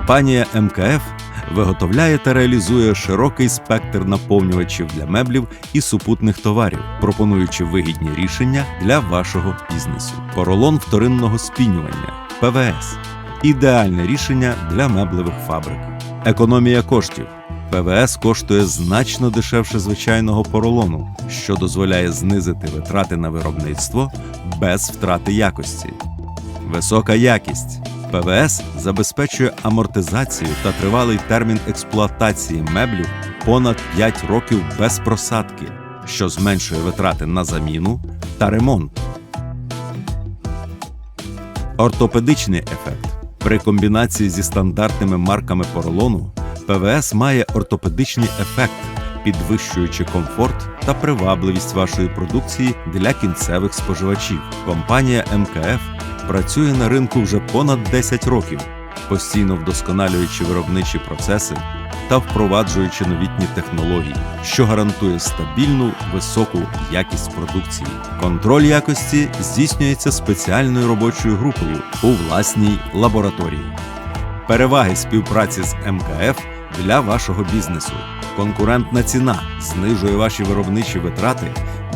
Компанія МКФ виготовляє та реалізує широкий спектр наповнювачів для меблів і супутних товарів, пропонуючи вигідні рішення для вашого бізнесу. Поролон вторинного спінювання ПВС ідеальне рішення для меблевих фабрик. Економія коштів. ПВС коштує значно дешевше звичайного поролону, що дозволяє знизити витрати на виробництво без втрати якості. Висока якість. ПВС забезпечує амортизацію та тривалий термін експлуатації меблів понад 5 років без просадки, що зменшує витрати на заміну та ремонт. Ортопедичний ефект. При комбінації зі стандартними марками поролону ПВС має ортопедичний ефект, підвищуючи комфорт та привабливість вашої продукції для кінцевих споживачів. Компанія МКФ працює на ринку вже понад 10 років, постійно вдосконалюючи виробничі процеси та впроваджуючи новітні технології, що гарантує стабільну високу якість продукції. Контроль якості здійснюється спеціальною робочою групою у власній лабораторії. Переваги співпраці з МКФ для вашого бізнесу. Конкурентна ціна знижує ваші виробничі витрати,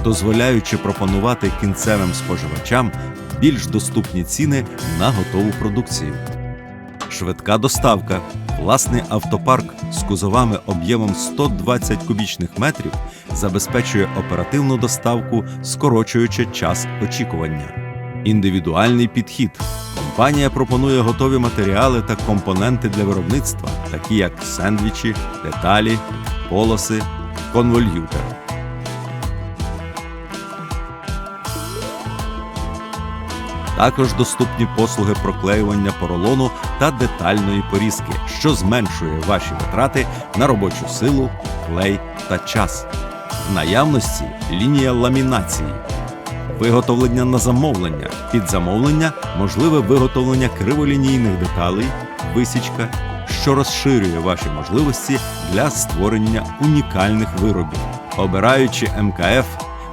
дозволяючи пропонувати кінцевим споживачам більш доступні ціни на готову продукцію. Швидка доставка. Власний автопарк з кузовами об'ємом 120 кубічних метрів забезпечує оперативну доставку, скорочуючи час очікування. Індивідуальний підхід. Компанія пропонує готові матеріали та компоненти для виробництва, такі як сендвічі, деталі, полоси, конвольютер. Також доступні послуги проклеювання поролону та детальної порізки, що зменшує ваші витрати на робочу силу, клей та час. В наявності лінія ламінації, виготовлення на замовлення. Під замовлення можливе виготовлення криволінійних деталей, висічка, що розширює ваші можливості для створення унікальних виробів. Обираючи МКФ,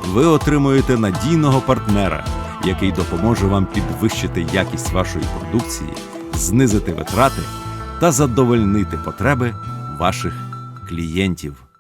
ви отримуєте надійного партнера, який допоможе вам підвищити якість вашої продукції, знизити витрати та задовольнити потреби ваших клієнтів.